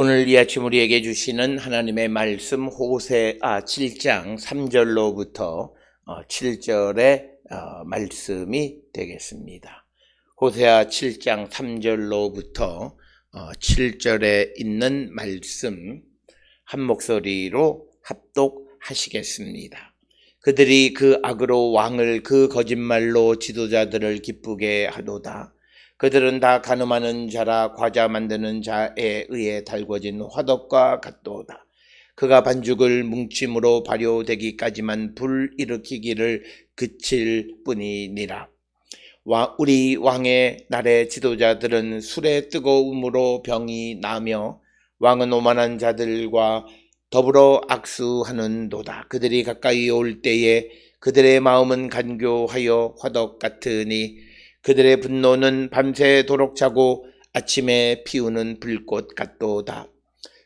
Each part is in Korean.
오늘 이 아침 우리에게 주시는 하나님의 말씀 호세 아 7장 3절로부터 7절의 어, 말씀이 되겠습니다. 호세아 7장 3절로부터 7절에 있는 말씀 한 목소리로 합독하시겠습니다. 그들이 그 악으로 왕을 그 거짓말로 지도자들을 기쁘게 하도다. 그들은 다 가늠하는 자라 과자 만드는 자에 의해 달궈진 화덕과 같도다. 그가 반죽을 뭉침으로 발효되기까지만 불 일으키기를 그칠 뿐이니라. 와, 우리 왕의 날의 지도자들은 술의 뜨거움으로 병이 나며 왕은 오만한 자들과 더불어 악수하는 도다. 그들이 가까이 올 때에 그들의 마음은 간교하여 화덕 같으니 그들의 분노는 밤새도록 자고 아침에 피우는 불꽃 같도다.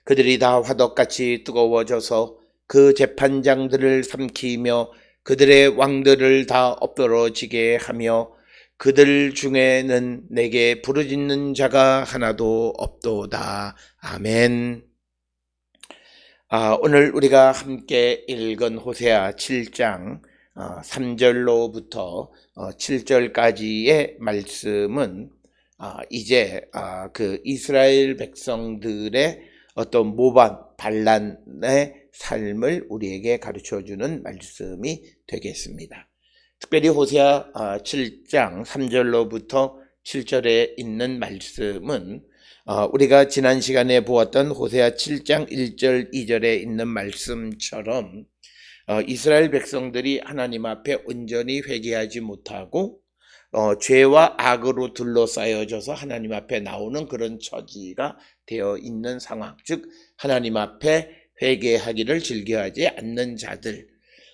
그들이 다 화덕같이 뜨거워져서 그 재판장들을 삼키며 그들의 왕들을 다 엎드러지게 하며 그들 중에는 내게 부르짖는 자가 하나도 없도다. 아멘. 아, 오늘 우리가 함께 읽은 호세아 7장 3절로부터 7절까지의 말씀은 아, 이제 아, 그 이스라엘 백성들의 어떤 모반 반란의 삶을 우리에게 가르쳐 주는 말씀이 되겠습니다. 특별히 호세아 7장 3절로부터 7절에 있는 말씀은 어, 우리가 지난 시간에 보았던 호세아 7장 1절 2절에 있는 말씀처럼 어, 이스라엘 백성들이 하나님 앞에 온전히 회개하지 못하고 어, 죄와 악으로 둘러싸여져서 하나님 앞에 나오는 그런 처지가 되어 있는 상황, 즉 하나님 앞에 회개하기를 즐겨하지 않는 자들,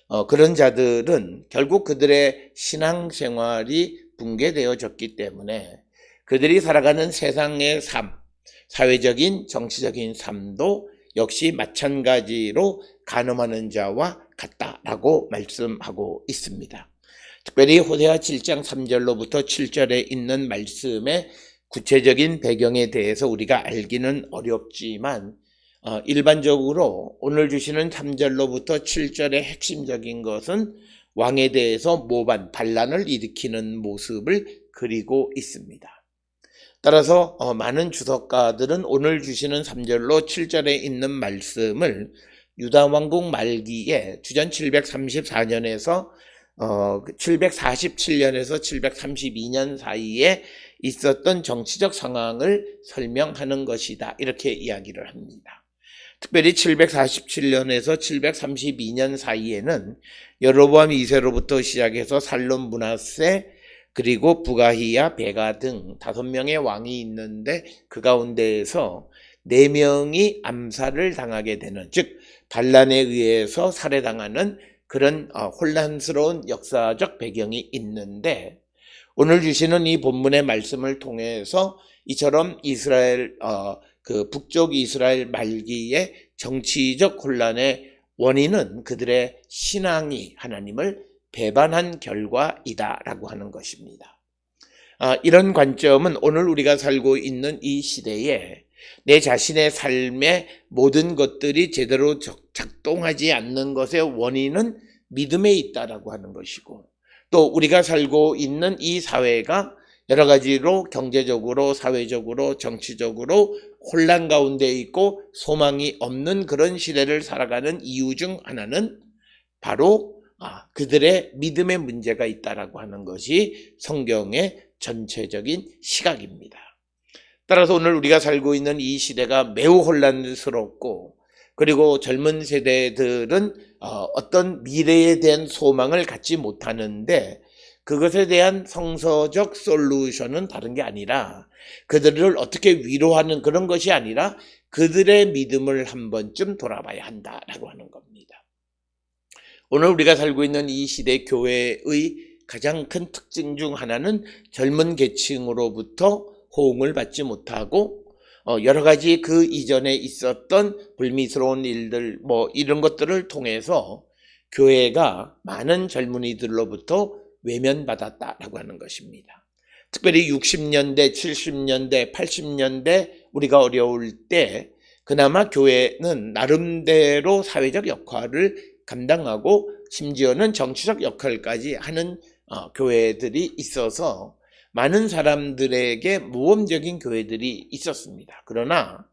어, 그런 자들은 결국 그들의 신앙생활이 붕괴되어졌기 때문에 그들이 살아가는 세상의 삶, 사회적인 정치적인 삶도 역시 마찬가지로 간음하는 자와 같다라고 말씀하고 있습니다. 특별히 호세아 7장 3절로부터 7절에 있는 말씀의 구체적인 배경에 대해서 우리가 알기는 어렵지만 어, 일반적으로 오늘 주시는 3절로부터 7절의 핵심적인 것은 왕에 대해서 모반 반란을 일으키는 모습을 그리고 있습니다. 따라서 어, 많은 주석가들은 오늘 주시는 3절로 7절에 있는 말씀을 유다 왕국 말기에 주전 734년에서 어, 747년에서 732년 사이에 있었던 정치적 상황을 설명하는 것이다. 이렇게 이야기를 합니다. 특별히 747년에서 732년 사이에는 여로보암 2세로부터 시작해서 살롬 문하세 그리고 부가히야 베가 등 다섯 명의 왕이 있는데 그 가운데에서 네 명이 암살을 당하게 되는 즉 반란에 의해서 살해당하는 그런 어, 혼란스러운 역사적 배경이 있는데 오늘 주시는 이 본문의 말씀을 통해서 이처럼 이스라엘 어, 그 북쪽 이스라엘 말기의 정치적 혼란의 원인은 그들의 신앙이 하나님을 배반한 결과이다라고 하는 것입니다. 아, 이런 관점은 오늘 우리가 살고 있는 이 시대에 내 자신의 삶의 모든 것들이 제대로 작동하지 않는 것의 원인은 믿음에 있다라고 하는 것이고 또 우리가 살고 있는 이 사회가 여러 가지로 경제적으로 사회적으로 정치적으로 혼란 가운데 있고 소망이 없는 그런 시대를 살아가는 이유 중 하나는 바로 아, 그들의 믿음의 문제가 있다라고 하는 것이 성경의 전체적인 시각입니다. 따라서 오늘 우리가 살고 있는 이 시대가 매우 혼란스럽고 그리고 젊은 세대들은 어, 어떤 미래에 대한 소망을 갖지 못하는데 그것에 대한 성서적 솔루션은 다른 게 아니라 그들을 어떻게 위로하는 그런 것이 아니라 그들의 믿음을 한 번쯤 돌아봐야 한다라고 하는 겁니다. 오늘 우리가 살고 있는 이 시대 교회의 가장 큰 특징 중 하나는 젊은 계층으로부터 호응을 받지 못하고 어, 여러 가지 그 이전에 있었던 불미스러운 일들 뭐 이런 것들을 통해서 교회가 많은 젊은이들로부터 외면받았다라고 하는 것입니다. 특별히 60년대, 70년대, 80년대 우리가 어려울 때 그나마 교회는 나름대로 사회적 역할을 감당하고 심지어는 정치적 역할까지 하는 어, 교회들이 있어서 많은 사람들에게 모범적인 교회들이 있었습니다. 그러나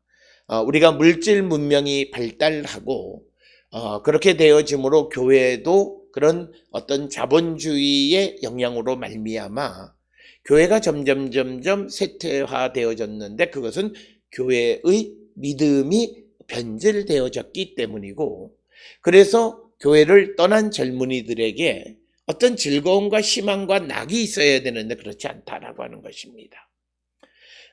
어, 우리가 물질 문명이 발달하고 어, 그렇게 되어짐으로 교회도 그런 어떤 자본주의의 영향으로 말미암아 교회가 점점 점점 쇠퇴화되어졌는데 그것은 교회의 믿음이 변질되어졌기 때문이고 그래서 교회를 떠난 젊은이들에게 어떤 즐거움과 희망과 낙이 있어야 되는데 그렇지 않다라고 하는 것입니다.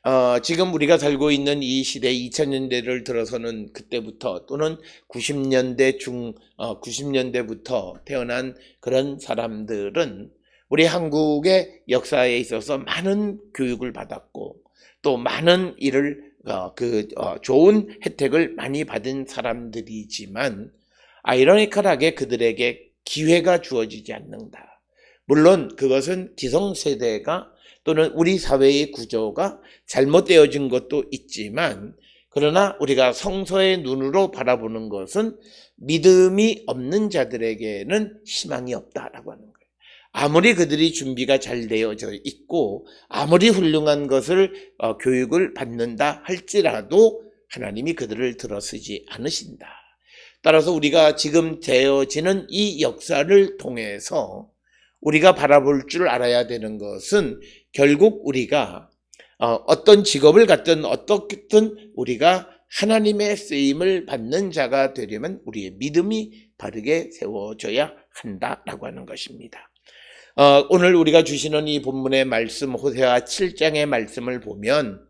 어, 지금 우리가 살고 있는 이 시대 2000년대를 들어서는 그때부터 또는 90년대 중 어, 90년대부터 태어난 그런 사람들은 우리 한국의 역사에 있어서 많은 교육을 받았고 또 많은 일을 어, 그 어, 좋은 혜택을 많이 받은 사람들이지만 아이러니컬하게 그들에게 기회가 주어지지 않는다. 물론 그것은 기성세대가 또는 우리 사회의 구조가 잘못되어진 것도 있지만 그러나 우리가 성서의 눈으로 바라보는 것은 믿음이 없는 자들에게는 희망이 없다라고 하는 거예요. 아무리 그들이 준비가 잘 되어져 있고 아무리 훌륭한 것을 어, 교육을 받는다 할지라도 하나님이 그들을 들어쓰지 않으신다. 따라서 우리가 지금 되어지는 이 역사를 통해서 우리가 바라볼 줄 알아야 되는 것은 결국 우리가 어, 어떤 직업을 갖든 어떻든 우리가 하나님의 쓰임을 받는 자가 되려면 우리의 믿음이 바르게 세워져야 한다라고 하는 것입니다. 어, 오늘 우리가 주시는 이 본문의 말씀 호세아 7장의 말씀을 보면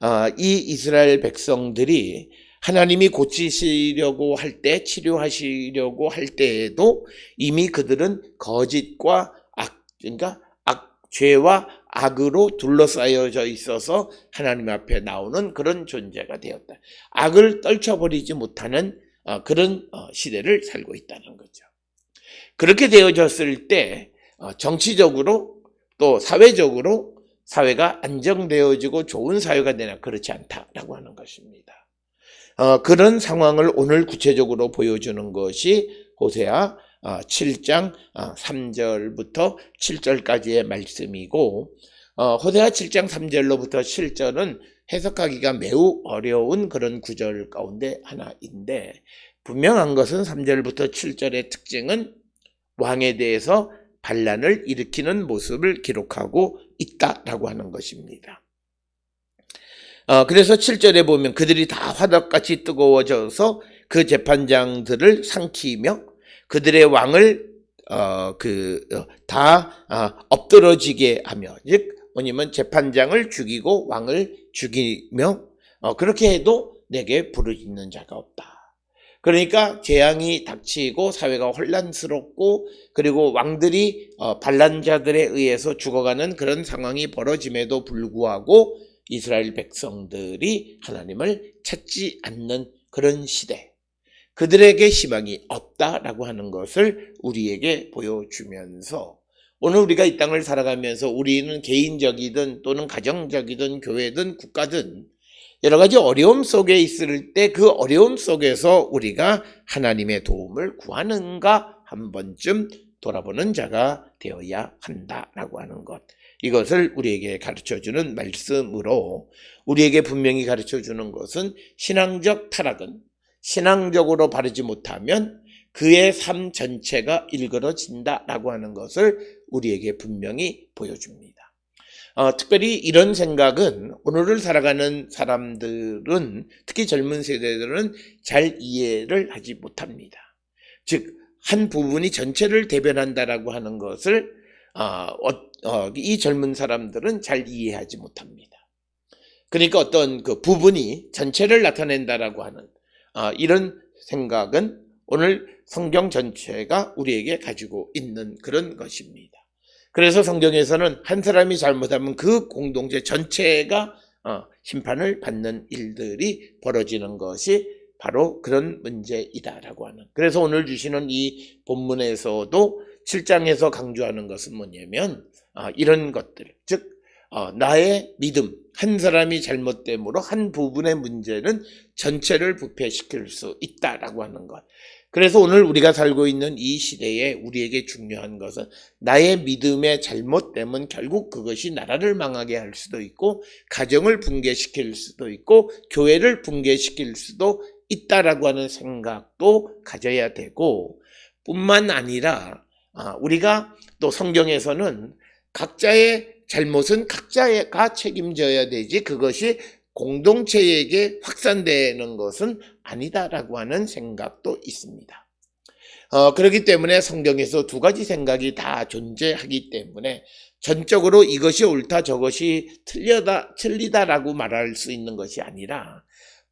어, 이 이스라엘 백성들이 하나님이 고치시려고 할 때, 치료하시려고 할 때에도 이미 그들은 거짓과 악, 그러니까 악, 죄와 악으로 둘러싸여져 있어서 하나님 앞에 나오는 그런 존재가 되었다. 악을 떨쳐버리지 못하는 어, 그런 어, 시대를 살고 있다는 거죠. 그렇게 되어졌을 때 어, 정치적으로 또 사회적으로 사회가 안정되어지고 좋은 사회가 되나 그렇지 않다라고 하는 것입니다. 어, 그런 상황을 오늘 구체적으로 보여주는 것이 호세아 어, 7장 어, 3절부터 7절까지의 말씀이고 어, 호세아 7장 3절로부터 7절은 해석하기가 매우 어려운 그런 구절 가운데 하나인데 분명한 것은 3절부터 7절의 특징은 왕에 대해서 반란을 일으키는 모습을 기록하고 있다라고 하는 것입니다. 어, 그래서 7절에 보면 그들이 다 화덕같이 뜨거워져서 그 재판장들을 삼키며 그들의 왕을 어, 그다 어, 엎드러지게 하며 즉 뭐냐면 재판장을 죽이고 왕을 죽이며 어, 그렇게 해도 내게 부르짖는 자가 없다. 그러니까 재앙이 닥치고 사회가 혼란스럽고 그리고 왕들이 어, 반란자들에 의해서 죽어가는 그런 상황이 벌어짐에도 불구하고 이스라엘 백성들이 하나님을 찾지 않는 그런 시대. 그들에게 희망이 없다라고 하는 것을 우리에게 보여주면서 오늘 우리가 이 땅을 살아가면서 우리는 개인적이든 또는 가정적이든 교회든 국가든 여러 가지 어려움 속에 있을 때 그 어려움 속에서 우리가 하나님의 도움을 구하는가 한 번쯤 돌아보는 자가 되어야 한다라고 하는 것. 이것을 우리에게 가르쳐 주는 말씀으로 우리에게 분명히 가르쳐 주는 것은 신앙적 타락은 신앙적으로 바르지 못하면 그의 삶 전체가 일그러진다라고 하는 것을 우리에게 분명히 보여줍니다. 어, 특별히 이런 생각은 오늘을 살아가는 사람들은 특히 젊은 세대들은 잘 이해를 하지 못합니다. 즉, 한 부분이 전체를 대변한다라고 하는 것을 이 젊은 사람들은 잘 이해하지 못합니다. 그러니까 어떤 그 부분이 전체를 나타낸다라고 하는 어, 이런 생각은 오늘 성경 전체가 우리에게 가지고 있는 그런 것입니다. 그래서 성경에서는 한 사람이 잘못하면 그 공동체 전체가 어, 심판을 받는 일들이 벌어지는 것이 바로 그런 문제이다라고 하는. 그래서 오늘 주시는 이 본문에서도 7장에서 강조하는 것은 뭐냐면 아, 이런 것들, 즉 어, 나의 믿음, 한 사람이 잘못됨으로 한 부분의 문제는 전체를 부패시킬 수 있다라고 하는 것. 그래서 오늘 우리가 살고 있는 이 시대에 우리에게 중요한 것은 나의 믿음의 잘못됨은 결국 그것이 나라를 망하게 할 수도 있고 가정을 붕괴시킬 수도 있고 교회를 붕괴시킬 수도 있다라고 하는 생각도 가져야 되고 뿐만 아니라 아, 우리가 또 성경에서는 각자의 잘못은 각자가 책임져야 되지 그것이 공동체에게 확산되는 것은 아니다라고 하는 생각도 있습니다. 어, 그렇기 때문에 성경에서 두 가지 생각이 다 존재하기 때문에 전적으로 이것이 옳다 저것이 틀려다 틀리다라고 말할 수 있는 것이 아니라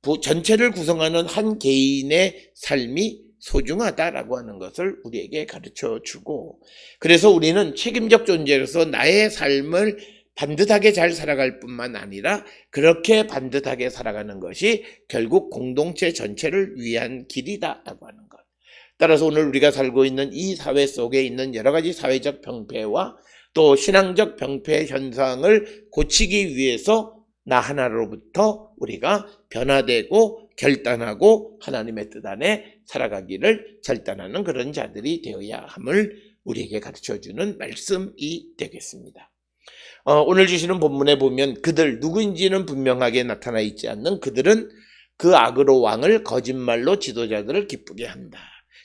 부, 전체를 구성하는 한 개인의 삶이 소중하다라고 하는 것을 우리에게 가르쳐 주고 그래서 우리는 책임적 존재로서 나의 삶을 반듯하게 잘 살아갈 뿐만 아니라 그렇게 반듯하게 살아가는 것이 결국 공동체 전체를 위한 길이다라고 하는 것. 따라서 오늘 우리가 살고 있는 이 사회 속에 있는 여러 가지 사회적 병폐와 또 신앙적 병폐 현상을 고치기 위해서 나 하나로부터 우리가 변화되고 결단하고 하나님의 뜻 안에 살아가기를 결단하는 그런 자들이 되어야 함을 우리에게 가르쳐 주는 말씀이 되겠습니다. 어, 오늘 주시는 본문에 보면 그들 누구인지는 분명하게 나타나 있지 않는 그들은 그 악으로 왕을 거짓말로 지도자들을 기쁘게 한다.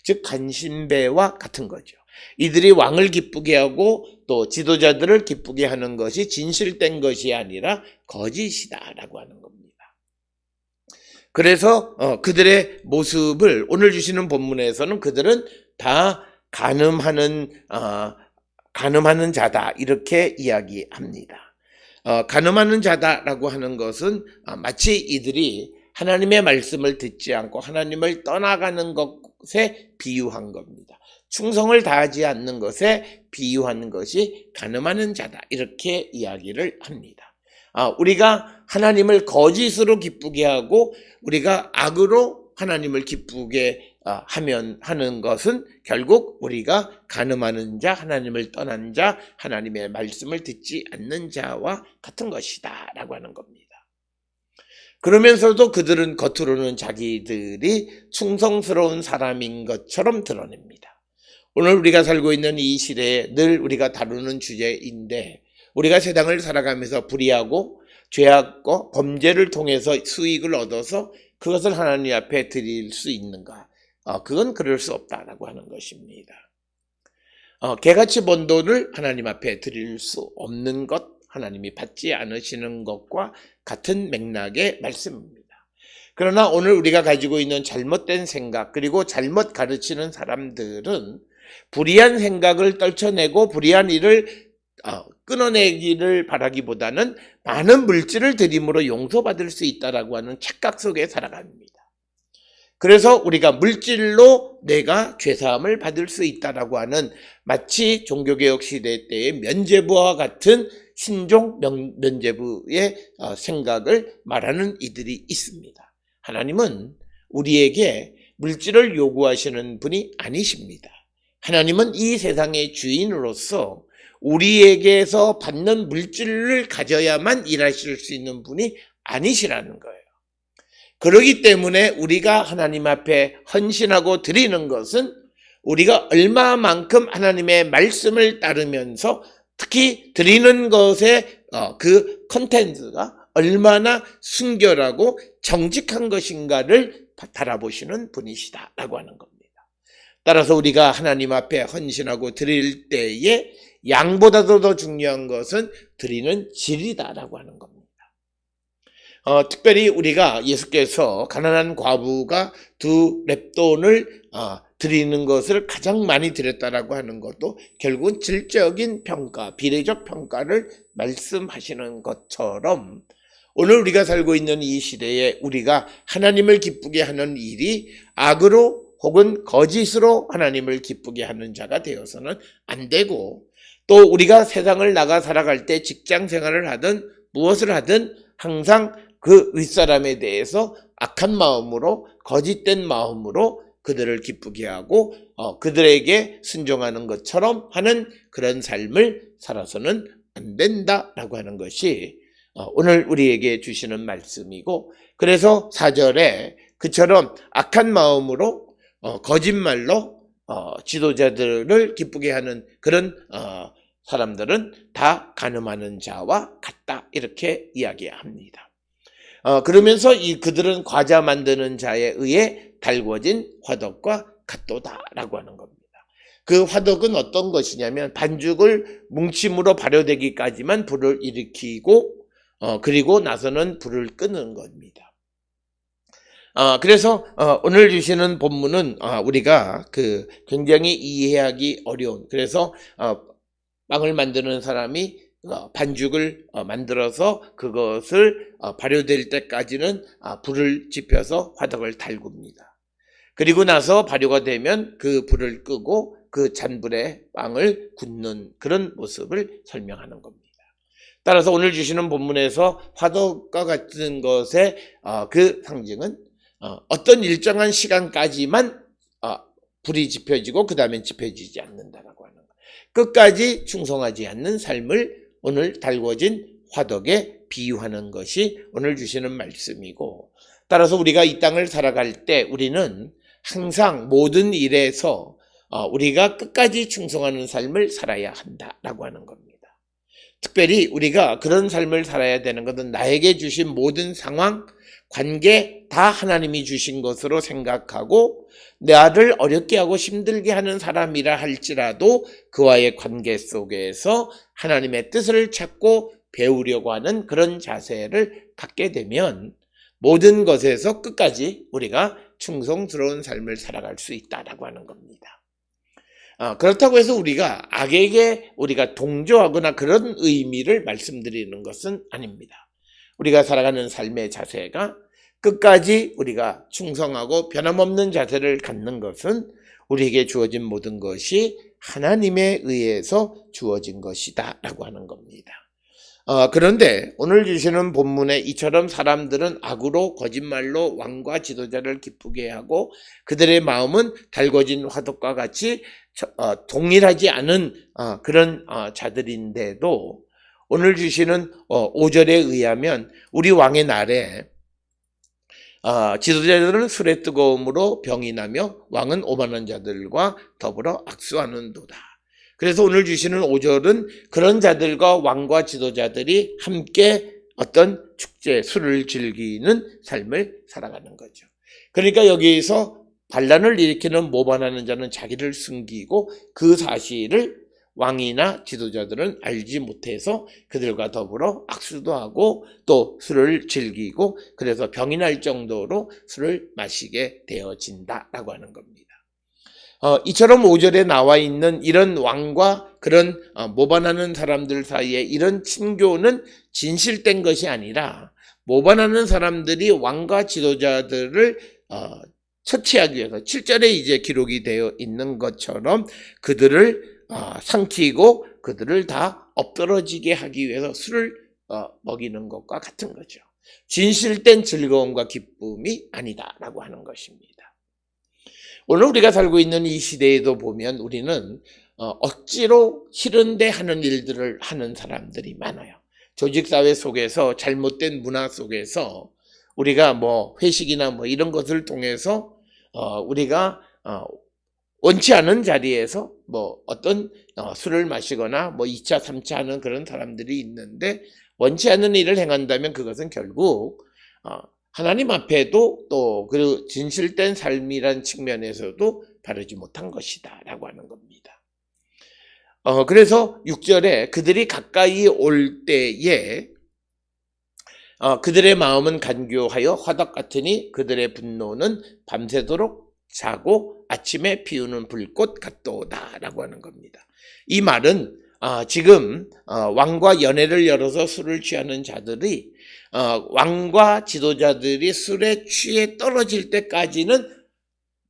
즉 간신배와 같은 거죠. 이들이 왕을 기쁘게 하고 또 지도자들을 기쁘게 하는 것이 진실된 것이 아니라 거짓이다라고 하는 겁니다. 그래서 어, 그들의 모습을 오늘 주시는 본문에서는 그들은 다 간음하는 어, 간음하는 자다 이렇게 이야기합니다. 어, 간음하는 자다라고 하는 것은 어, 마치 이들이 하나님의 말씀을 듣지 않고 하나님을 떠나가는 것에 비유한 겁니다. 충성을 다하지 않는 것에 비유하는 것이 간음하는 자다 이렇게 이야기를 합니다. 아, 우리가 하나님을 거짓으로 기쁘게 하고 우리가 악으로 하나님을 기쁘게 아, 하면 하는 것은 결국 우리가 간음하는 자, 하나님을 떠난 자, 하나님의 말씀을 듣지 않는 자와 같은 것이다라고 하는 겁니다. 그러면서도 그들은 겉으로는 자기들이 충성스러운 사람인 것처럼 드러냅니다. 오늘 우리가 살고 있는 이 시대에 늘 우리가 다루는 주제인데 우리가 세상을 살아가면서 불의하고 죄악과 범죄를 통해서 수익을 얻어서 그것을 하나님 앞에 드릴 수 있는가? 어, 그건 그럴 수 없다라고 하는 것입니다. 어, 개같이 번 돈을 하나님 앞에 드릴 수 없는 것, 하나님이 받지 않으시는 것과 같은 맥락의 말씀입니다. 그러나 오늘 우리가 가지고 있는 잘못된 생각, 그리고 잘못 가르치는 사람들은 불의한 생각을 떨쳐내고 불의한 일을 어, 끊어내기를 바라기보다는 많은 물질을 드림으로 용서받을 수 있다라고 하는 착각 속에 살아갑니다. 그래서 우리가 물질로 내가 죄사함을 받을 수 있다라고 하는 마치 종교개혁 시대 때의 면제부와 같은 신종 면, 면제부의 어, 생각을 말하는 이들이 있습니다. 하나님은 우리에게 물질을 요구하시는 분이 아니십니다. 하나님은 이 세상의 주인으로서 우리에게서 받는 물질을 가져야만 일하실 수 있는 분이 아니시라는 거예요. 그러기 때문에 우리가 하나님 앞에 헌신하고 드리는 것은 우리가 얼마만큼 하나님의 말씀을 따르면서 특히 드리는 것의 어, 그 컨텐츠가 얼마나 순결하고 정직한 것인가를 바라보시는 분이시다라고 하는 겁니다. 따라서 우리가 하나님 앞에 헌신하고 드릴 때에 양보다도 더 중요한 것은 드리는 질이다라고 하는 겁니다. 어, 특별히 우리가 예수께서 가난한 과부가 두 랩돈을 어, 드리는 것을 가장 많이 드렸다라고 하는 것도 결국은 질적인 평가, 비례적 평가를 말씀하시는 것처럼 오늘 우리가 살고 있는 이 시대에 우리가 하나님을 기쁘게 하는 일이 악으로 혹은 거짓으로 하나님을 기쁘게 하는 자가 되어서는 안 되고 또 우리가 세상을 나가 살아갈 때 직장 생활을 하든 무엇을 하든 항상 그 윗사람에 대해서 악한 마음으로 거짓된 마음으로 그들을 기쁘게 하고 어, 그들에게 순종하는 것처럼 하는 그런 삶을 살아서는 안 된다라고 하는 것이 어, 오늘 우리에게 주시는 말씀이고 그래서 사절에 그처럼 악한 마음으로 어, 거짓말로 어, 지도자들을 기쁘게 하는 그런 어, 사람들은 다 가늠하는 자와 같다 이렇게 이야기합니다. 어, 그러면서 이 그들은 과자 만드는 자에 의해 달궈진 화덕과 같도다라고 하는 겁니다. 그 화덕은 어떤 것이냐면 반죽을 뭉침으로 발효되기까지만 불을 일으키고 어, 그리고 나서는 불을 끄는 겁니다. 어, 그래서 어, 오늘 주시는 본문은 어, 우리가 그 굉장히 이해하기 어려운 그래서 어, 빵을 만드는 사람이 어, 반죽을 어, 만들어서 그것을 어, 발효될 때까지는 아, 불을 지펴서 화덕을 달굽니다. 그리고 나서 발효가 되면 그 불을 끄고 그 잔불에 빵을 굽는 그런 모습을 설명하는 겁니다. 따라서 오늘 주시는 본문에서 화덕과 같은 것의 어, 그 상징은 어, 어떤 일정한 시간까지만 어, 불이 지펴지고 그 다음엔 지펴지지 않는다라고 하는 것. 끝까지 충성하지 않는 삶을 오늘 달궈진 화덕에 비유하는 것이 오늘 주시는 말씀이고 따라서 우리가 이 땅을 살아갈 때 우리는 항상 모든 일에서 어, 우리가 끝까지 충성하는 삶을 살아야 한다라고 하는 겁니다. 특별히 우리가 그런 삶을 살아야 되는 것은 나에게 주신 모든 상황, 관계 다 하나님이 주신 것으로 생각하고 나를 어렵게 하고 힘들게 하는 사람이라 할지라도 그와의 관계 속에서 하나님의 뜻을 찾고 배우려고 하는 그런 자세를 갖게 되면 모든 것에서 끝까지 우리가 충성스러운 삶을 살아갈 수 있다라고 하는 겁니다. 아, 그렇다고 해서 우리가 악에게 우리가 동조하거나 그런 의미를 말씀드리는 것은 아닙니다. 우리가 살아가는 삶의 자세가 끝까지 우리가 충성하고 변함없는 자세를 갖는 것은 우리에게 주어진 모든 것이 하나님에 의해서 주어진 것이다 라고 하는 겁니다. 어, 그런데 오늘 주시는 본문에 이처럼 사람들은 악으로 거짓말로 왕과 지도자를 기쁘게 하고 그들의 마음은 달궈진 화덕과 같이 어, 동일하지 않은 어, 그런 어, 자들인데도 오늘 주시는 어, 5절에 의하면 우리 왕의 날에 어, 지도자들은 술의 뜨거움으로 병이 나며 왕은 오만한 자들과 더불어 악수하는도다. 그래서 오늘 주시는 5절은 그런 자들과 왕과 지도자들이 함께 어떤 축제, 술을 즐기는 삶을 살아가는 거죠. 그러니까 여기서 반란을 일으키는 모반하는 자는 자기를 숨기고 그 사실을 왕이나 지도자들은 알지 못해서 그들과 더불어 악수도 하고 또 술을 즐기고 그래서 병이 날 정도로 술을 마시게 되어진다라고 하는 겁니다. 어, 이처럼 5절에 나와 있는 이런 왕과 그런 어, 모반하는 사람들 사이에 이런 친교는 진실된 것이 아니라 모반하는 사람들이 왕과 지도자들을 어, 처치하기 위해서 7절에 이제 기록이 되어 있는 것처럼 그들을 어, 삼키고 그들을 다 엎드러지게 하기 위해서 술을 어, 먹이는 것과 같은 거죠. 진실된 즐거움과 기쁨이 아니다라고 하는 것입니다. 오늘 우리가 살고 있는 이 시대에도 보면 우리는 어, 억지로 싫은데 하는 일들을 하는 사람들이 많아요. 조직사회 속에서 잘못된 문화 속에서 우리가 뭐 회식이나 뭐 이런 것을 통해서 어, 우리가 어, 원치 않은 자리에서 뭐 어떤 어, 술을 마시거나 뭐 2차, 3차 하는 그런 사람들이 있는데 원치 않는 일을 행한다면 그것은 결국 어, 하나님 앞에도 또 그 진실된 삶이란 측면에서도 바르지 못한 것이다 라고 하는 겁니다. 어, 그래서 6절에 그들이 가까이 올 때에 어, 그들의 마음은 간교하여 화덕 같으니 그들의 분노는 밤새도록 자고 아침에 피우는 불꽃 같도다라고 하는 겁니다. 이 말은 어, 지금 어, 왕과 연회를 열어서 술을 취하는 자들이 어, 왕과 지도자들이 술에 취해 떨어질 때까지는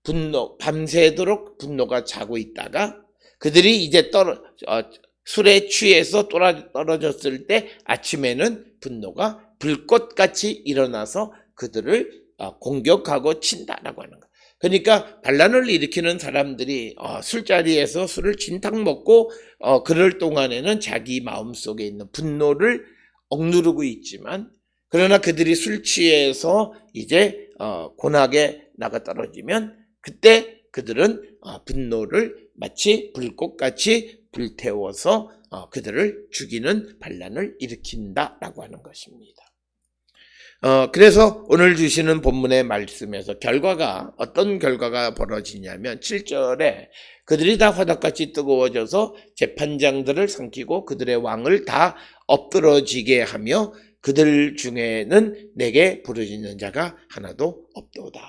분노 밤새도록 분노가 자고 있다가 그들이 이제 떨어 어, 술에 취해서 떨어졌을 때 아침에는 분노가 불꽃같이 일어나서 그들을 어, 공격하고 친다라고 하는 것. 그러니까 반란을 일으키는 사람들이 어, 술자리에서 술을 진탕 먹고 어, 그럴 동안에는 자기 마음속에 있는 분노를 억누르고 있지만 그러나 그들이 술 취해서 이제 어, 고나게 나가 떨어지면 그때 그들은 어, 분노를 마치 불꽃같이 불태워서 어, 그들을 죽이는 반란을 일으킨다라고 하는 것입니다. 어, 그래서 오늘 주시는 본문의 말씀에서 결과가 어떤 결과가 벌어지냐면 7절에 그들이 다 화덕같이 뜨거워져서 재판장들을 삼키고 그들의 왕을 다 엎드러지게 하며 그들 중에는 내게 부르짖는 자가 하나도 없도다.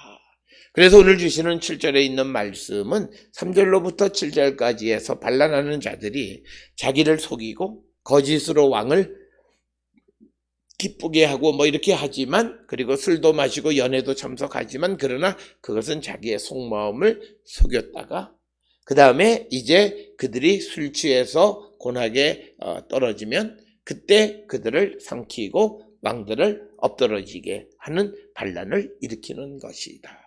그래서 오늘 주시는 7절에 있는 말씀은 3절로부터 7절까지 해서 반란하는 자들이 자기를 속이고 거짓으로 왕을 기쁘게 하고 뭐 이렇게 하지만 그리고 술도 마시고 연애도 참석하지만 그러나 그것은 자기의 속마음을 속였다가 그 다음에 이제 그들이 술 취해서 고나게 어, 떨어지면 그때 그들을 삼키고 왕들을 엎드러지게 하는 반란을 일으키는 것이다.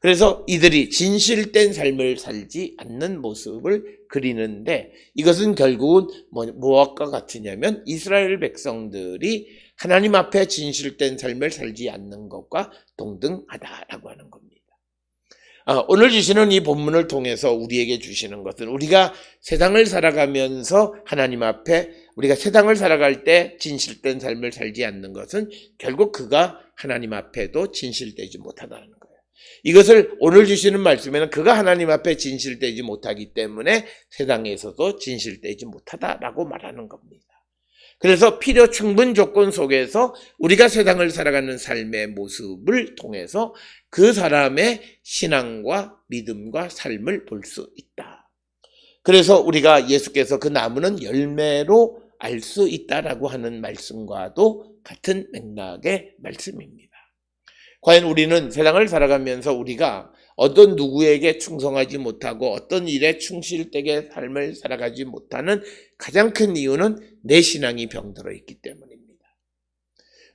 그래서 이들이 진실된 삶을 살지 않는 모습을 그리는데 이것은 결국은 뭐, 무엇과 같으냐면 이스라엘 백성들이 하나님 앞에 진실된 삶을 살지 않는 것과 동등하다라고 하는 겁니다. 아, 오늘 주시는 이 본문을 통해서 우리에게 주시는 것은 우리가 세상을 살아가면서 하나님 앞에 우리가 세상을 살아갈 때 진실된 삶을 살지 않는 것은 결국 그가 하나님 앞에도 진실되지 못하다는 거예요. 이것을 오늘 주시는 말씀에는 그가 하나님 앞에 진실되지 못하기 때문에 세상에서도 진실되지 못하다라고 말하는 겁니다. 그래서 필요 충분 조건 속에서 우리가 세상을 살아가는 삶의 모습을 통해서 그 사람의 신앙과 믿음과 삶을 볼 수 있다. 그래서 우리가 예수께서 그 나무는 열매로 알 수 있다라고 하는 말씀과도 같은 맥락의 말씀입니다. 과연 우리는 세상을 살아가면서 우리가 어떤 누구에게 충성하지 못하고 어떤 일에 충실되게 삶을 살아가지 못하는 가장 큰 이유는 내 신앙이 병들어 있기 때문입니다.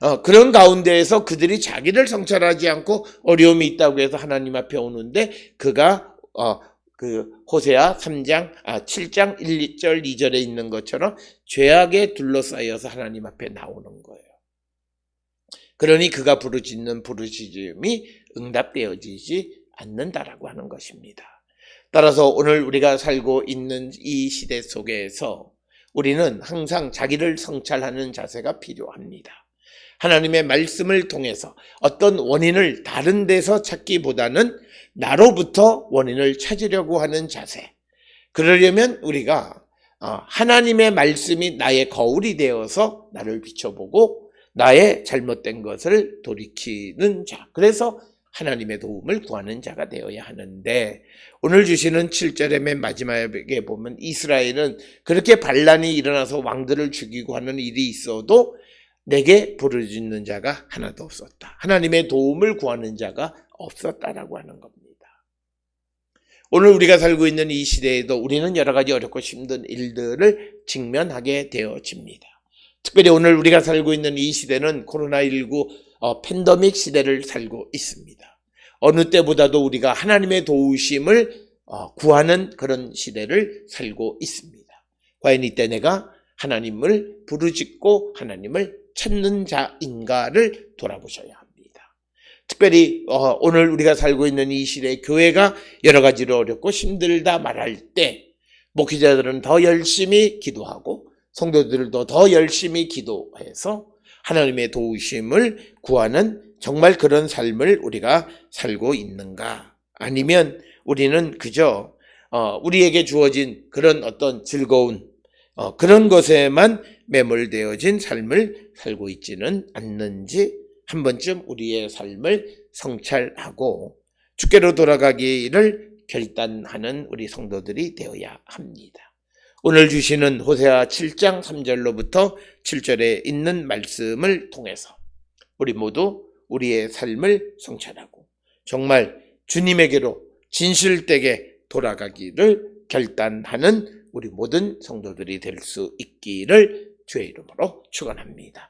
어, 그런 가운데에서 그들이 자기를 성찰하지 않고 어려움이 있다고 해서 하나님 앞에 오는데 그가 어, 그 호세아 3장 아 7장 1, 2절 2절에 있는 것처럼 죄악에 둘러싸여서 하나님 앞에 나오는 거예요. 그러니 그가 부르짖는 부르짖음이 응답되어지지 않는다라고 하는 것입니다. 따라서 오늘 우리가 살고 있는 이 시대 속에서 우리는 항상 자기를 성찰하는 자세가 필요합니다. 하나님의 말씀을 통해서 어떤 원인을 다른 데서 찾기보다는 나로부터 원인을 찾으려고 하는 자세. 그러려면 우리가 어, 하나님의 말씀이 나의 거울이 되어서 나를 비춰보고 나의 잘못된 것을 돌이키는 자. 그래서 하나님의 도움을 구하는 자가 되어야 하는데 오늘 주시는 7절의 맨 마지막에 보면 이스라엘은 그렇게 반란이 일어나서 왕들을 죽이고 하는 일이 있어도 내게 부르짖는 자가 하나도 없었다. 하나님의 도움을 구하는 자가 없었다라고 하는 겁니다. 오늘 우리가 살고 있는 이 시대에도 우리는 여러 가지 어렵고 힘든 일들을 직면하게 되어집니다. 특별히 오늘 우리가 살고 있는 이 시대는 코로나19 어, 팬더믹 시대를 살고 있습니다. 어느 때보다도 우리가 하나님의 도우심을 어, 구하는 그런 시대를 살고 있습니다. 과연 이때 내가 하나님을 부르짖고 하나님을 찾는 자인가를 돌아보셔야 합니다. 특별히 어, 오늘 우리가 살고 있는 이 시대에 교회가 여러 가지로 어렵고 힘들다 말할 때 목회자들은 더 열심히 기도하고 성도들도 더 열심히 기도해서 하나님의 도우심을 구하는 정말 그런 삶을 우리가 살고 있는가? 아니면 우리는 그저 어, 우리에게 주어진 그런 어떤 즐거운 어, 그런 것에만 매몰되어진 삶을 살고 있지는 않는지 한 번쯤 우리의 삶을 성찰하고 주께로 돌아가기를 결단하는 우리 성도들이 되어야 합니다. 오늘 주시는 호세아 7장 3절로부터 7절에 있는 말씀을 통해서 우리 모두 우리의 삶을 성찰하고 정말 주님에게로 진실되게 돌아가기를 결단하는 우리 모든 성도들이 될 수 있기를 주의 이름으로 축원합니다.